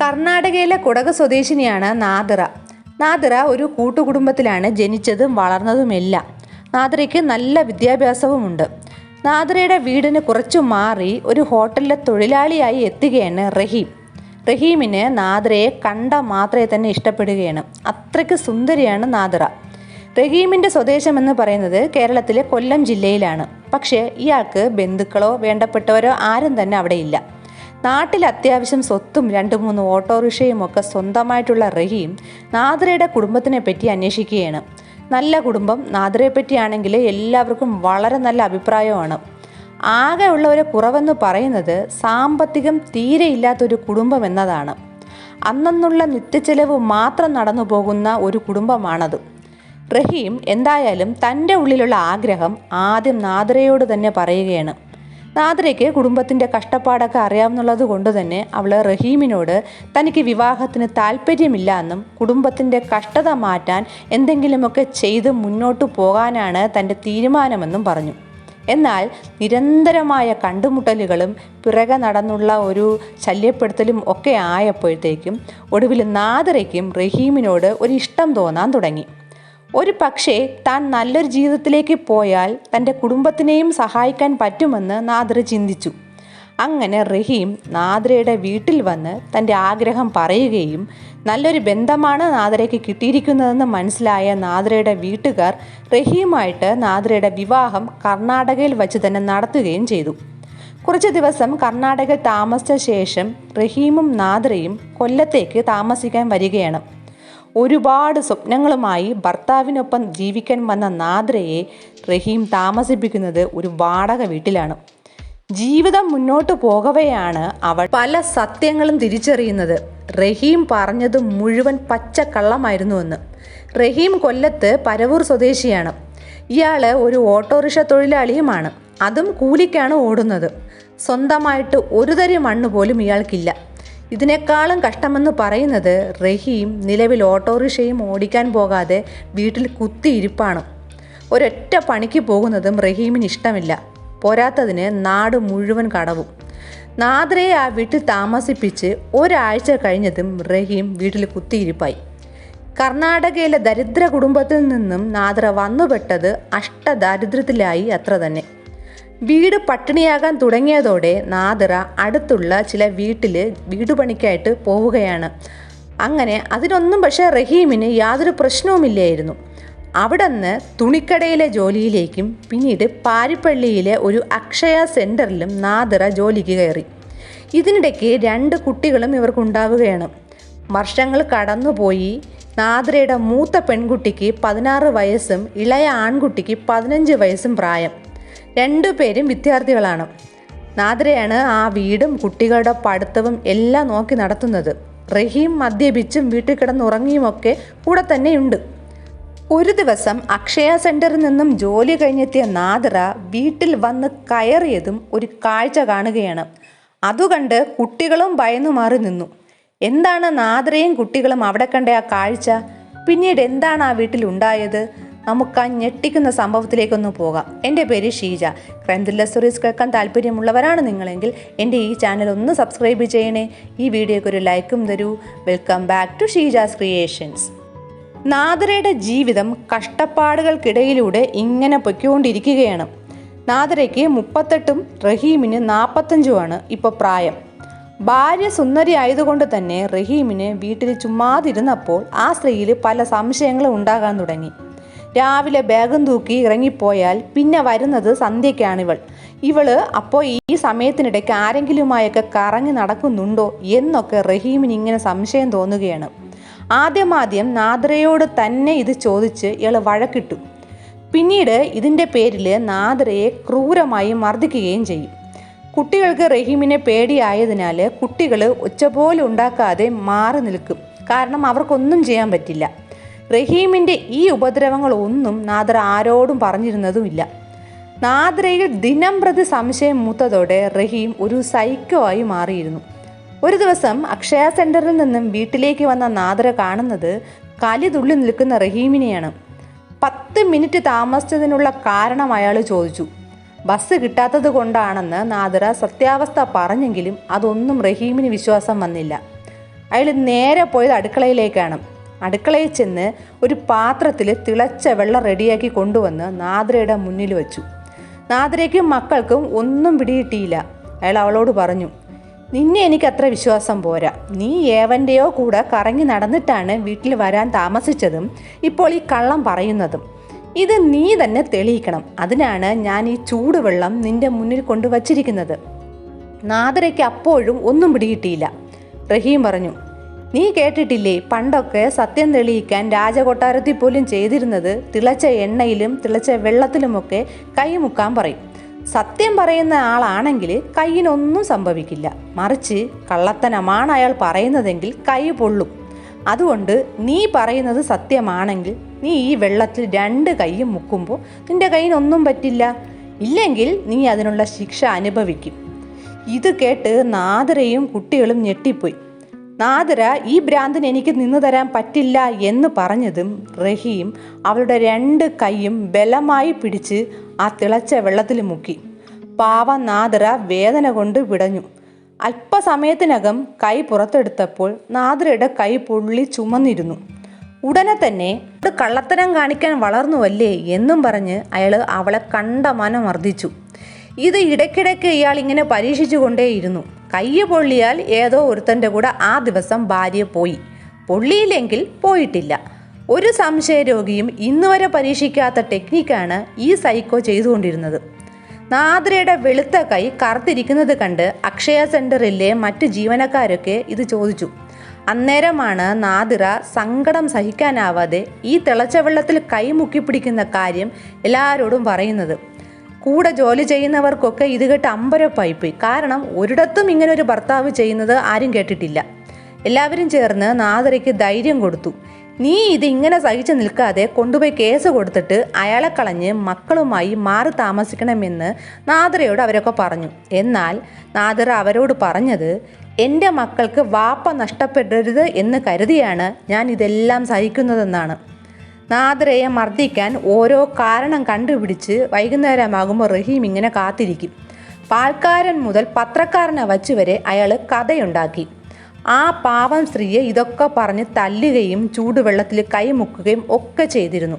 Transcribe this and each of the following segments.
കർണാടകയിലെ കുടക് സ്വദേശിനിയാണ് നാദിറ. നാദിറ ഒരു കൂട്ടുകുടുംബത്തിലാണ് ജനിച്ചതും വളർന്നതുമെല്ലാം. നാദിറയ്ക്ക് നല്ല വിദ്യാഭ്യാസവുമുണ്ട്. നാദിറയുടെ വീടിന് കുറച്ചു മാറി ഒരു ഹോട്ടലിലെ തൊഴിലാളിയായി എത്തുകയാണ് റഹീം. റഹീമിന് നാദിറയെ കണ്ട മാത്രമേ തന്നെ ഇഷ്ടപ്പെടുകയാണ്. അത്രയ്ക്ക് സുന്ദരിയാണ് നാദിറ. റഹീമിന്റെ സ്വദേശമെന്ന് പറയുന്നത് കേരളത്തിലെ കൊല്ലം ജില്ലയിലാണ്. പക്ഷേ ഇയാൾക്ക് ബന്ധുക്കളോ വേണ്ടപ്പെട്ടവരോ ആരും തന്നെ അവിടെ ഇല്ല നാട്ടിൽ അത്യാവശ്യം സ്വത്തും രണ്ട് മൂന്ന് ഓട്ടോറിക്ഷയും ഒക്കെ സ്വന്തമായിട്ടുള്ള റഹീം നാദ്രയുടെ കുടുംബത്തിനെ പറ്റി അന്വേഷിക്കുകയാണ്. നല്ല കുടുംബം നാദ്രയെ പറ്റിയാണെങ്കിൽ എല്ലാവർക്കും വളരെ നല്ല അഭിപ്രായമാണ്. ആകെ ഉള്ള ഒരു കുറവെന്ന് പറയുന്നത് സാമ്പത്തികം തീരെ ഇല്ലാത്തൊരു കുടുംബം എന്നതാണ്. അന്നന്നുള്ള നിത്യച്ചെലവ് മാത്രം നടന്നു പോകുന്ന ഒരു കുടുംബമാണത്. റഹീം എന്തായാലും തന്റെ ഉള്ളിലുള്ള ആഗ്രഹം ആദ്യം നാദ്രയോട് തന്നെ പറയുകയാണ്. നാദ്രയ്ക്ക് കുടുംബത്തിന്റെ കഷ്ടപ്പാടൊക്കെ അറിയാവുന്നുള്ളത് കൊണ്ട് തന്നെ അവൾ റഹീമിനോട് തനിക്ക് വിവാഹത്തിന് താല്പര്യമില്ല എന്നും കുടുംബത്തിന്റെ കഷ്ടത മാറ്റാൻ എന്തെങ്കിലുമൊക്കെ ചെയ്ത് മുന്നോട്ട് പോകാനാണ് തന്റെ തീരുമാനമെന്നും പറഞ്ഞു. എന്നാൽ നിരന്തരമായ കണ്ടുമുട്ടലുകളും പിറകെ നടന്നുള്ള ഒരു ശല്യപ്പെടുത്തലും ഒക്കെ ആയപ്പോഴത്തേക്കും ഒടുവിൽ നാദറയ്ക്കും റഹീമിനോട് ഒരു ഇഷ്ടം തോന്നാൻ തുടങ്ങി. ഒരു പക്ഷേ താൻ നല്ലൊരു ജീവിതത്തിലേക്ക് പോയാൽ തന്റെ കുടുംബത്തിനെയും സഹായിക്കാൻ പറ്റുമെന്ന് നാദ്ര ചിന്തിച്ചു. അങ്ങനെ റഹീം നാദ്രയുടെ വീട്ടിൽ വന്ന് തന്റെ ആഗ്രഹം പറയുകയും നല്ലൊരു ബന്ധമാണ് നാദ്രയ്ക്ക് കിട്ടിയിരിക്കുന്നതെന്ന് മനസ്സിലായ നാദ്രയുടെ വീട്ടുകാർ റഹീമായിട്ട് നാദ്രയുടെ വിവാഹം കർണാടകയിൽ വച്ച് തന്നെ നടത്തുകയും ചെയ്തു. കുറച്ച് ദിവസം കർണാടകയിൽ താമസിച്ച ശേഷം റഹീമും നാദ്രയും കൊല്ലത്തേക്ക് താമസിക്കാൻ വരികയാണ്. ഒരുപാട് സ്വപ്നങ്ങളുമായി ഭർത്താവിനൊപ്പം ജീവിക്കാൻ വന്ന നാദ്രയെ റഹീം താമസിപ്പിക്കുന്നത് ഒരു വാടക വീട്ടിലാണ്. ജീവിതം മുന്നോട്ട് പോകവെയാണ് അവൾ പല സത്യങ്ങളും തിരിച്ചറിയുന്നത്. റഹീം പറഞ്ഞത് മുഴുവൻ പച്ച കള്ളമായിരുന്നുവെന്ന് റഹീം കൊല്ലത്ത് പരവൂർ സ്വദേശിയാണ്. ഇയാൾ ഒരു ഓട്ടോറിക്ഷ തൊഴിലാളിയുമാണ്. അതും കൂലിക്കാണ് ഓടുന്നത്. സ്വന്തമായിട്ട് ഒരു തരി മണ്ണ് പോലും ഇയാൾക്കില്ല. ഇതിനേക്കാളും കഷ്ടമെന്ന് പറയുന്നത് റഹീം നിലവിൽ ഓട്ടോറിക്ഷയും ഓടിക്കാൻ പോകാതെ വീട്ടിൽ കുത്തിയിരിപ്പാണ്. ഒരൊറ്റ പണിക്ക് പോകുന്നതും റഹീമിന് ഇഷ്ടമില്ല. പോരാത്തതിന് നാട് മുഴുവൻ കടവും. നാദ്രയെ ആ വീട്ടിൽ താമസിപ്പിച്ച് ഒരാഴ്ച കഴിഞ്ഞതും റഹീം വീട്ടിൽ കുത്തിയിരിപ്പായി. കർണാടകയിലെ ദരിദ്ര കുടുംബത്തിൽ നിന്നും നാദ്ര വന്നുപെട്ടത് അഷ്ടദാരിദ്ര്യത്തിലായി അത്ര തന്നെ. വീട് പട്ടിണിയാകാൻ തുടങ്ങിയതോടെ നാദിറ അടുത്തുള്ള ചില വീട്ടിൽ വീട് പണിക്കായിട്ട് പോവുകയാണ്. അങ്ങനെ അതിനൊന്നും പക്ഷേ റഹീമിന് യാതൊരു പ്രശ്നവുമില്ലായിരുന്നു. അവിടെ നിന്ന് തുണിക്കടയിലെ ജോലിയിലേക്കും പിന്നീട് പാരിപ്പള്ളിയിലെ ഒരു അക്ഷയ സെന്ററിലും നാദിറ ജോലിക്ക് കയറി. ഇതിനിടയ്ക്ക് രണ്ട് കുട്ടികളും ഇവർക്കുണ്ടാവുകയാണ് വർഷങ്ങൾ കടന്നുപോയി. നാദ്രയുടെ മൂത്ത പെൺകുട്ടിക്ക് പതിനാറ് വയസ്സും ഇളയ ആൺകുട്ടിക്ക് പതിനഞ്ച് വയസ്സും പ്രായം. രണ്ടുപേരും വിദ്യാർത്ഥികളാണ്. നാദ്രയാണ് ആ വീടും കുട്ടികളുടെ പഠിത്തവും എല്ലാം നോക്കി നടത്തുന്നത്. റഹീം മദ്യപിച്ചും വീട്ടിൽ കിടന്നുറങ്ങിയുമൊക്കെ കൂടെ തന്നെയുണ്ട്. ഒരു ദിവസം അക്ഷയ സെന്ററിൽ നിന്നും ജോലി കഴിഞ്ഞെത്തിയ നാദ്ര വീട്ടിൽ വന്ന് കയറിയതും ഒരു കാഴ്ച കാണുകയാണ്. അതുകണ്ട് കുട്ടികളും ഭയന്നു മാറി നിന്നു. എന്താണ് നാദ്രയും കുട്ടികളും അവിടെ കണ്ട ആ കാഴ്ച? പിന്നീട് എന്താണ് ആ വീട്ടിൽ ഉണ്ടായത്? നമുക്ക് ആ ഞെട്ടിക്കുന്ന സംഭവത്തിലേക്കൊന്ന് പോകാം. എന്റെ പേര് ഷീജ. ക്രൈം സ്റ്റോറീസ് കേൾക്കാൻ താല്പര്യമുള്ളവരാണ് നിങ്ങളെങ്കിൽ എന്റെ ഈ ചാനൽ ഒന്ന് സബ്സ്ക്രൈബ് ചെയ്യണേ. ഈ വീഡിയോയ്ക്ക് ഒരു ലൈക്കും തരൂ. Welcome back to Sheeja's creations. നാദരയുടെ ജീവിതം കഷ്ടപ്പാടുകൾക്കിടയിലൂടെ ഇങ്ങനെ പൊയ്ക്കൊണ്ടിരിക്കുകയാണ്. നാദരയ്ക്ക് മുപ്പത്തെട്ടും റഹീമിന് നാൽപ്പത്തഞ്ചുമാണ് ഇപ്പോൾ പ്രായം. ഭാര്യ സുന്ദരി ആയതുകൊണ്ട് തന്നെ റഹീമിന് വീട്ടിൽ ചുമ്മാതിരുന്നപ്പോൾ ആ സ്ത്രീയിൽ പല സംശയങ്ങളും ഉണ്ടാകാൻ തുടങ്ങി. രാവിലെ ബാഗും തൂക്കി ഇറങ്ങിപ്പോയാൽ പിന്നെ വരുന്നത് സന്ധ്യയ്ക്കാണിവൾ. ഇവൾ അപ്പോൾ ഈ സമയത്തിനിടയ്ക്ക് ആരെങ്കിലുമായൊക്കെ കറങ്ങി നടക്കുന്നുണ്ടോ? എന്നൊക്കെ റഹീമിന് ഇങ്ങനെ സംശയം തോന്നുകയാണ്. ആദ്യമാദ്യം നാദ്രയോട് തന്നെ ഇത് ചോദിച്ച് ഇയാൾ വഴക്കിട്ടു. പിന്നീട് ഇതിന്റെ പേരിൽ നാദ്രയെ ക്രൂരമായി മർദ്ദിക്കുകയും ചെയ്യും. കുട്ടികൾക്ക് റഹീമിനെ പേടിയായതിനാൽ കുട്ടികൾ ഒച്ചപോലെ ഉണ്ടാക്കാതെ മാറി നിൽക്കും. കാരണം അവർക്കൊന്നും ചെയ്യാൻ പറ്റില്ല. റഹീമിന്റെ ഈ ഉപദ്രവങ്ങളൊന്നും നാദ്ര ആരോടും പറഞ്ഞിരുന്നതുമില്ല. നാദ്രയിൽ ദിനം പ്രതി സംശയം മൂത്തതോടെ റഹീം ഒരു സൈക്കോ ആയി മാറിയിരുന്നു. ഒരു ദിവസം അക്ഷയ സെന്ററിൽ നിന്നും വീട്ടിലേക്ക് വന്ന നാദ്ര കാണുന്നത് കലി തുള്ളി നിൽക്കുന്ന റഹീമിനെയാണ്. പത്ത് മിനിറ്റ് താമസിച്ചതിനുള്ള കാരണം അയാൾ ചോദിച്ചു. ബസ് കിട്ടാത്തത് കൊണ്ടാണെന്ന് നാദ്ര സത്യാവസ്ഥ പറഞ്ഞെങ്കിലും അതൊന്നും റഹീമിന് വിശ്വാസം വന്നില്ല. അയാൾ നേരെ പോയത് അടുക്കളയിലേക്കാണ്. അടുക്കളയിൽ ചെന്ന് ഒരു പാത്രത്തിൽ തിളച്ച വെള്ളം റെഡിയാക്കി കൊണ്ടുവന്ന് നാദ്രയുടെ മുന്നിൽ വെച്ചു. നാദ്രയ്ക്കും മക്കൾക്കും ഒന്നും പിടികിട്ടിയില്ല. അയാൾ അവളോട് പറഞ്ഞു നിന്നെ എനിക്ക് അത്ര വിശ്വാസം പോരാ. നീ ഏവന്റെയോ കൂടെ കറങ്ങി നടന്നിട്ടാണ് വീട്ടിൽ വരാൻ താമസിച്ചതും ഇപ്പോൾ ഈ കള്ളം പറയുന്നതും. ഇത് നീ തന്നെ തെളിയിക്കണം. അതിനാണ് ഞാൻ ഈ ചൂടുവെള്ളം നിന്റെ മുന്നിൽ കൊണ്ടുവച്ചിരിക്കുന്നത്. നാദരയ്ക്ക് അപ്പോഴും ഒന്നും പിടികിട്ടിയില്ല. റഹീം പറഞ്ഞു നീ കേട്ടിട്ടില്ലേ? പണ്ടൊക്കെ സത്യം തെളിയിക്കാൻ രാജകൊട്ടാരത്തിൽ പോലും ചെയ്തിരുന്നത് തിളച്ച എണ്ണയിലും തിളച്ച വെള്ളത്തിലുമൊക്കെ കൈമുക്കാൻ പറയും. സത്യം പറയുന്ന ആളാണെങ്കിൽ കൈയിനൊന്നും സംഭവിക്കില്ല. മറിച്ച് കള്ളത്തനമാണ് അയാൾ പറയുന്നതെങ്കിൽ കൈ പൊള്ളും. അതുകൊണ്ട് നീ പറയുന്നത് സത്യമാണെങ്കിൽ നീ ഈ വെള്ളത്തിൽ രണ്ട് കൈയും മുക്കുമ്പോൾ നിന്റെ കൈയിനൊന്നും പറ്റില്ല. ഇല്ലെങ്കിൽ നീ അതിനുള്ള ശിക്ഷ അനുഭവിക്കും. ഇത് കേട്ട് നാദരയും കുട്ടികളും ഞെട്ടിപ്പോയി. നാദര ഈ ഭ്രാന്തിന് എനിക്ക് നിന്നു തരാൻ പറ്റില്ല എന്ന് പറഞ്ഞതും റഹീം അവളുടെ രണ്ട് കൈയും ബലമായി പിടിച്ച് ആ തിളച്ച വെള്ളത്തിൽ മുക്കി. പാവ നാദര വേദന കൊണ്ട് വിടഞ്ഞു. അല്പസമയത്തിനകം കൈ പുറത്തെടുത്തപ്പോൾ നാദരയുടെ കൈ പൊള്ളി ചുമന്നിരുന്നു. ഉടനെ തന്നെ ഒരു കള്ളത്തരം കാണിക്കാൻ വളർന്നുവല്ലേ? എന്നും പറഞ്ഞ് അയാൾ അവളെ കണ്ടമാനം മർദ്ദിച്ചു ഇത് ഇടയ്ക്കിടയ്ക്ക് ഇയാൾ ഇങ്ങനെ പരീക്ഷിച്ചു കൊണ്ടേയിരുന്നു കയ്യ് പൊള്ളിയാൽ ഏതോ ഒരുത്തന്റെ കൂടെ ആ ദിവസം ഭാര്യ പോയി. പൊള്ളിയില്ലെങ്കിൽ പോയിട്ടില്ല. ഒരു സംശയരോഗിയും ഇന്നുവരെ പരീക്ഷിക്കാത്ത ടെക്നിക്കാണ് ഈ സൈക്കോ ചെയ്തുകൊണ്ടിരുന്നത്. നാദ്രയുടെ വെളുത്ത കൈ കറുത്തിരിക്കുന്നത് കണ്ട് അക്ഷയ സെന്ററിലെ മറ്റ് ജീവനക്കാരൊക്കെ ഇത് ചോദിച്ചു. അന്നേരമാണ് നാദിറ സങ്കടം സഹിക്കാനാവാതെ ഈ തിളച്ച വെള്ളത്തിൽ കൈ മുക്കിപ്പിടിക്കുന്ന കാര്യം എല്ലാവരോടും പറയുന്നത്. കൂടെ ജോലി ചെയ്യുന്നവർക്കൊക്കെ ഇത് കേട്ട് അമ്പരപ്പായിപ്പോയി കാരണം ഒരിടത്തും ഇങ്ങനെ ഒരു ഭർത്താവ് ചെയ്യുന്നത് ആരും കേട്ടിട്ടില്ല. എല്ലാവരും ചേർന്ന് നാദരയ്ക്ക് ധൈര്യം കൊടുത്തു. നീ ഇത് ഇങ്ങനെ സഹിച്ചു നിൽക്കാതെ കൊണ്ടുപോയി കേസ് കൊടുത്തിട്ട് അയാളെ കളഞ്ഞ് മക്കളുമായി മാറി താമസിക്കണമെന്ന് നാദരയോട് അവരൊക്കെ പറഞ്ഞു. എന്നാൽ നാദര അവരോട് പറഞ്ഞത് എന്റെ മക്കൾക്ക് വാപ്പ നഷ്ടപ്പെടരുത് എന്ന് കരുതിയാണ് ഞാൻ ഇതെല്ലാം സഹിക്കുന്നതെന്നാണ്. നാദരയെ മർദ്ദിക്കാൻ ഓരോ കാരണം കണ്ടുപിടിച്ച് വൈകുന്നേരമാകുമ്പോൾ റഹീം ഇങ്ങനെ കാത്തിരിക്കും. പാൽക്കാരൻ മുതൽ പത്രക്കാരനെ വച്ച് വരെ അയാൾ കഥയുണ്ടാക്കി. ആ പാവം സ്ത്രീയെ ഇതൊക്കെ പറഞ്ഞ് തല്ലുകയും ചൂടുവെള്ളത്തിൽ കൈമുക്കുകയും ഒക്കെ ചെയ്തിരുന്നു.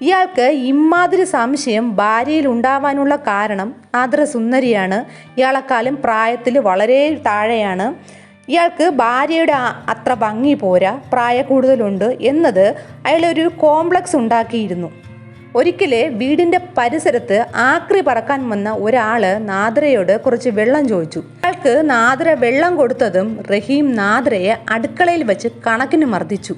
ഇയാൾക്ക് ഇമ്മാതിരി സംശയം ഭാര്യയിൽ ഉണ്ടാവാനുള്ള കാരണം നാദ്ര സുന്ദരിയാണ് ഇയാളെക്കാളും പ്രായത്തിൽ വളരെ താഴെയാണ്. ഇയാൾക്ക് ഭാര്യയുടെ അത്ര ഭംഗി പോരാ പ്രായ കൂടുതലുണ്ട് എന്നത് അയാളൊരു കോംപ്ലക്സ് ഉണ്ടാക്കിയിരുന്നു. ഒരിക്കലെ വീടിന്റെ പരിസരത്ത് ആക്രി പറക്കാൻ വന്ന ഒരാൾ നാദ്രയോട് കുറച്ച് വെള്ളം ചോദിച്ചു. അയാൾക്ക് നാദ്ര വെള്ളം കൊടുത്തതും റഹീം നാദ്രയെ അടുക്കളയിൽ വെച്ച് കണക്കിന് മർദ്ദിച്ചു.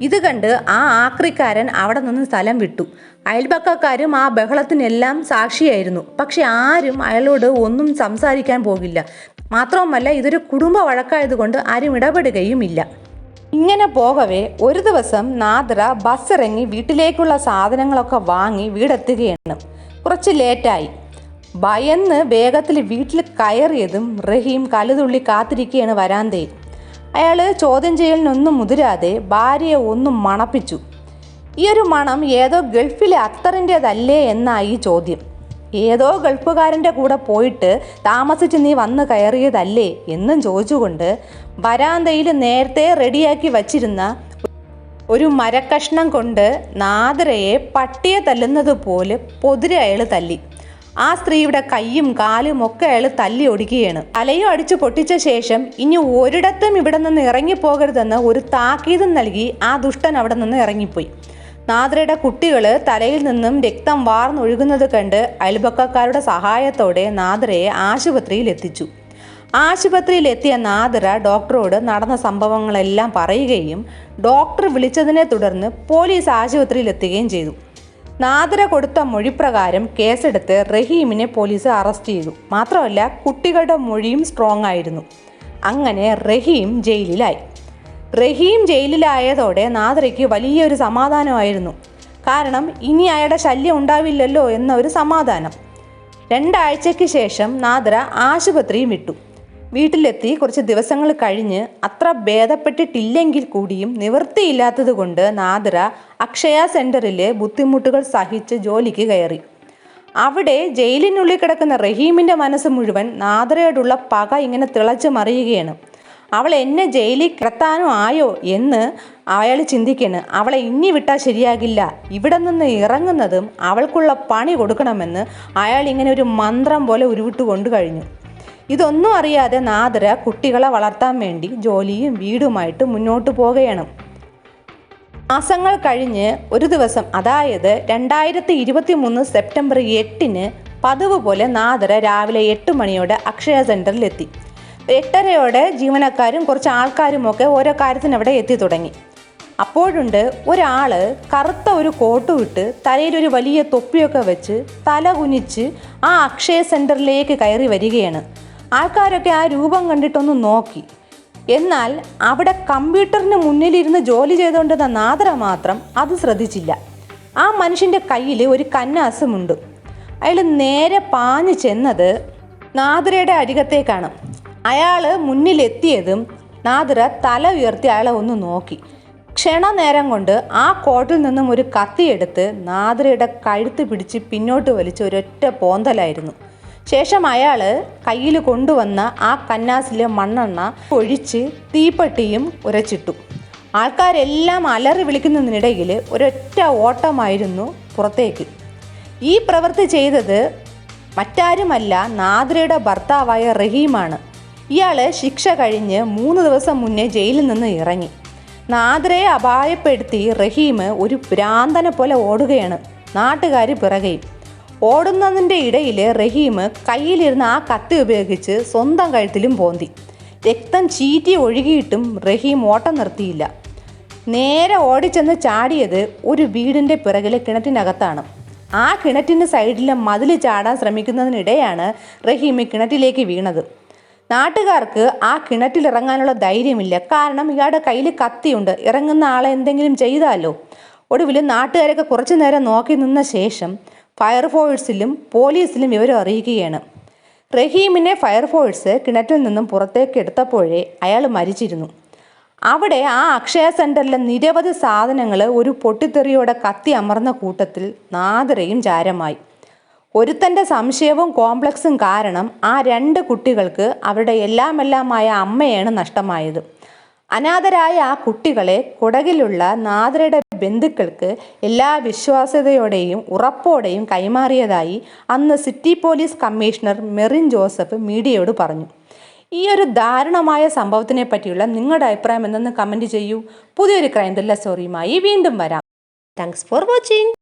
ഇത് കണ്ട് ആ ആക്രിക്കാരൻ അവിടെ നിന്ന് സ്ഥലം വിട്ടു. അയൽപക്കക്കാരും ആ ബഹളത്തിനെല്ലാം സാക്ഷിയായിരുന്നു. പക്ഷെ ആരും അയാളോട് ഒന്നും സംസാരിക്കാൻ പോകില്ല. മാത്രവുമല്ല ഇതൊരു കുടുംബ വഴക്കായതുകൊണ്ട് ആരും ഇടപെടുകയുമില്ല. ഇങ്ങനെ പോകവേ ഒരു ദിവസം നാദ്ര ബസ് ഇറങ്ങി വീട്ടിലേക്കുള്ള സാധനങ്ങളൊക്കെ വാങ്ങി വീടെത്തുകയാണ്. കുറച്ച് ലേറ്റായി. ഭയന്ന് വേഗത്തിൽ വീട്ടിൽ കയറിയതും റഹീം കലുതുള്ളി കാത്തിരിക്കുകയാണ് വരാന്തയിൽ. അയാൾ ചോദ്യം ചെയ്യലിനൊന്നും മുതിരാതെ ഭാര്യയെ ഒന്നും മണപ്പിച്ചു. ഈ ഒരു മണം ഏതോ ഗൾഫിലെ അത്തറിന്റെതല്ലേ എന്നായി ചോദ്യം. ഏതോ ഗൾഫുകാരന്റെ കൂടെ പോയിട്ട് താമസിച്ച് നീ വന്ന് കയറിയതല്ലേ എന്നും ചോദിച്ചുകൊണ്ട് വരാന്തയിൽ നേരത്തെ റെഡിയാക്കി വച്ചിരുന്ന ഒരു മരക്കഷ്ണം കൊണ്ട് നാദരയെ പട്ടിയെ തല്ലുന്നത് പോലെ പൊതിരെ അയാൾ തല്ലി. ആ സ്ത്രീയുടെ കൈയും കാലും ഒക്കെ അയാൾ തല്ലി ഒടിക്കുകയാണ്. തലയും അടിച്ചു പൊട്ടിച്ച ശേഷം ഇനി ഒരിടത്തും ഇവിടെ നിന്ന് ഇറങ്ങിപ്പോകരുതെന്ന് ഒരു താക്കീതും നൽകി ആ ദുഷ്ടൻ അവിടെ നിന്ന് ഇറങ്ങിപ്പോയി. നാദ്രയുടെ കുട്ടികൾ തലയിൽ നിന്നും രക്തം വാർന്നൊഴുകുന്നത് കണ്ട് അയൽപക്കക്കാരുടെ സഹായത്തോടെ നാദ്രയെ ആശുപത്രിയിൽ എത്തിച്ചു. ആശുപത്രിയിൽ എത്തിയ നാദ്ര ഡോക്ടറോട് നടന്ന സംഭവങ്ങളെല്ലാം പറയുകയും ഡോക്ടർ വിളിച്ചതിനെ തുടർന്ന് പോലീസ് ആശുപത്രിയിൽ എത്തുകയും ചെയ്തു. നാദ്ര കൊടുത്ത മൊഴിപ്രകാരം കേസെടുത്ത് റഹീമിനെ പോലീസ് അറസ്റ്റ് ചെയ്തു. മാത്രമല്ല കുട്ടികളുടെ മൊഴിയും സ്ട്രോങ് ആയിരുന്നു. അങ്ങനെ റഹീം ജയിലിലായി. റഹീം ജയിലിലായതോടെ നാദ്രയ്ക്ക് വലിയൊരു സമാധാനമായിരുന്നു. കാരണം ഇനി അയാളുടെ ശല്യം ഉണ്ടാവില്ലല്ലോ എന്ന ഒരു സമാധാനം. രണ്ടാഴ്ചയ്ക്ക് ശേഷം നാദ്ര ആശുപത്രിയും വിട്ടു. വീട്ടിലെത്തി കുറച്ച് ദിവസങ്ങൾ കഴിഞ്ഞ് അത്ര ഭേദപ്പെട്ടിട്ടില്ലെങ്കിൽ കൂടിയും നിവൃത്തിയില്ലാത്തത് കൊണ്ട് നാദ്ര അക്ഷയ സെന്ററിലെ ബുദ്ധിമുട്ടുകൾ സഹിച്ച് ജോലിക്ക് കയറി. അവിടെ ജയിലിനുള്ളിൽ കിടക്കുന്ന റഹീമിന്റെ മനസ്സ് മുഴുവൻ നാദ്രയോടുള്ള പക ഇങ്ങനെ തിളച്ചു മറിയുകയാണ് അവൾ എന്നെ ജയിലിൽ കിടത്താനോ ആയോ എന്ന് അയാൾ ചിന്തിക്കണ് അവളെ ഇനി വിട്ടാൽ ശരിയാകില്ല. ഇവിടെ നിന്ന് ഇറങ്ങുന്നതും അവൾക്കുള്ള പണി കൊടുക്കണമെന്ന് അയാൾ ഇങ്ങനെ ഒരു മന്ത്രം പോലെ ഉരുവിട്ട് കൊണ്ടു കഴിഞ്ഞു. ഇതൊന്നും അറിയാതെ നാദര കുട്ടികളെ വളർത്താൻ വേണ്ടി ജോലിയും വീടുമായിട്ട് മുന്നോട്ട് പോകുകയാണ് മാസങ്ങൾ കഴിഞ്ഞ് ഒരു ദിവസം അതായത് രണ്ടായിരത്തി ഇരുപത്തി മൂന്ന് സെപ്റ്റംബർ എട്ടിന് പതിവ് പോലെ നാദര രാവിലെ എട്ട് മണിയോടെ അക്ഷയ സെന്ററിലെത്തി എട്ടരയോടെ ജീവനക്കാരും കുറച്ച് ആൾക്കാരും ഒക്കെ ഓരോ കാര്യത്തിന് അവിടെ എത്തി തുടങ്ങി. അപ്പോഴുണ്ട് ഒരാൾ കറുത്ത ഒരു കോട്ട് വിട്ട് തലയിൽ ഒരു വലിയ തൊപ്പിയൊക്കെ വെച്ച് തല കുനിച്ച് ആ അക്ഷയ സെന്ററിലേക്ക് കയറി വരികയാണ്. ആൾക്കാരൊക്കെ ആ രൂപം കണ്ടിട്ടൊന്ന് നോക്കി. എന്നാൽ അവിടെ കമ്പ്യൂട്ടറിന് മുന്നിലിരുന്ന് ജോലി ചെയ്തുകൊണ്ടിരുന്ന നാദ്ര മാത്രം അത് ശ്രദ്ധിച്ചില്ല. ആ മനുഷ്യന്റെ കയ്യിൽ ഒരു കന്നാസമുണ്ട്. അയാൾ നേരെ പാഞ്ഞു ചെന്നത് നാദ്രയുടെ അരികത്തേക്കാണ്. അയാൾ മുന്നിലെത്തിയതും നാദിറ തല ഉയർത്തി അയാളെ ഒന്ന് നോക്കി. ക്ഷണനേരം കൊണ്ട് ആ കോട്ടിൽ നിന്നും ഒരു കത്തിയെടുത്ത് നാദിറയുടെ കഴുത്ത് പിടിച്ച് പിന്നോട്ട് വലിച്ച ഒരൊറ്റ പോന്തലായിരുന്നു. ശേഷം അയാൾ കയ്യിൽ കൊണ്ടുവന്ന ആ കന്നാസിലെ മണ്ണെണ്ണ ഒഴിച്ച് തീപ്പെട്ടിയും ഉരച്ചിട്ടു. ആൾക്കാരെല്ലാം അലറി വിളിക്കുന്നതിനിടയിൽ ഒരൊറ്റ ഓട്ടമായിരുന്നു പുറത്തേക്ക്. ഈ പ്രവൃത്തി ചെയ്തത് മറ്റാരുമല്ല നാദ്രയുടെ ഭർത്താവായ റഹീമാണ്. ഇയാൾ ശിക്ഷ കഴിഞ്ഞ് മൂന്ന് ദിവസം മുന്നേ ജയിലിൽ നിന്ന് ഇറങ്ങി. നാദ്രയെ അപായപ്പെടുത്തി റഹീം ഒരു ഭ്രാന്തനെ പോലെ ഓടുകയാണ്. നാട്ടുകാർ പിറകെയും. ഓടുന്നതിന്റെ ഇടയിൽ റഹീം കയ്യിലിരുന്ന ആ കത്തി ഉപയോഗിച്ച് സ്വന്തം കഴുത്തിലും പോന്തി. രക്തം ചീറ്റി ഒഴുകിയിട്ടും റഹീം ഓട്ടം നിർത്തിയില്ല. നേരെ ഓടിച്ചെന്ന് ചാടിയത് ഒരു വീടിന്റെ പിറകിലെ കിണറ്റിനകത്താണ്. ആ കിണറ്റിന്റെ സൈഡിലെ മതിൽ ചാടാൻ ശ്രമിക്കുന്നതിനിടെയാണ് റഹീം കിണറ്റിലേക്ക് വീണത്. നാട്ടുകാർക്ക് ആ കിണറ്റിൽ ഇറങ്ങാനുള്ള ധൈര്യമില്ല. കാരണം ഇയാളുടെ കയ്യിൽ കത്തിയുണ്ട്. ഇറങ്ങുന്ന ആളെ എന്തെങ്കിലും ചെയ്താലോ? ഒടുവിൽ നാട്ടുകാരൊക്കെ കുറച്ചു നേരം നോക്കി നിന്ന ശേഷം ഫയർഫോഴ്സിലും പോലീസിലും വിവരം അറിയിക്കുകയാണ്. റഹീമിനെ ഫയർഫോഴ്സ് കിണറ്റിൽ നിന്നും പുറത്തേക്ക് എടുത്തപ്പോഴേ അയാൾ മരിച്ചിരുന്നു. അവിടെ ആ അക്ഷയ സെന്ററിലെ നിരവധി സാധനങ്ങൾ ഒരു പൊട്ടിത്തെറിയോടെ കത്തി അമർന്ന കൂട്ടത്തിൽ നാദരയും ചാരമായി. ഒരുത്തന്റെ സംശയവും കോംപ്ലക്സും കാരണം ആ രണ്ട് കുട്ടികൾക്ക് അവരുടെ എല്ലാമെല്ലാമായ അമ്മയാണ് നഷ്ടമായത്. അനാഥരായ ആ കുട്ടികളെ കുടകിലുള്ള നാദരയുടെ ബന്ധുക്കൾക്ക് എല്ലാ വിശ്വാസ്യതയോടെയും ഉറപ്പോടെയും കൈമാറിയതായി അന്ന് city police commissioner Merin Joseph മീഡിയയോട് പറഞ്ഞു. ഈ ഒരു ദാരുണമായ സംഭവത്തിനെ പറ്റിയുള്ള നിങ്ങളുടെ അഭിപ്രായം എന്തെന്ന് കമന്റ് ചെയ്യൂ. പുതിയൊരു ക്രൈം ത്രില്ലർ സ്റ്റോറിയുമായി വീണ്ടും വരാം. Thanks for watching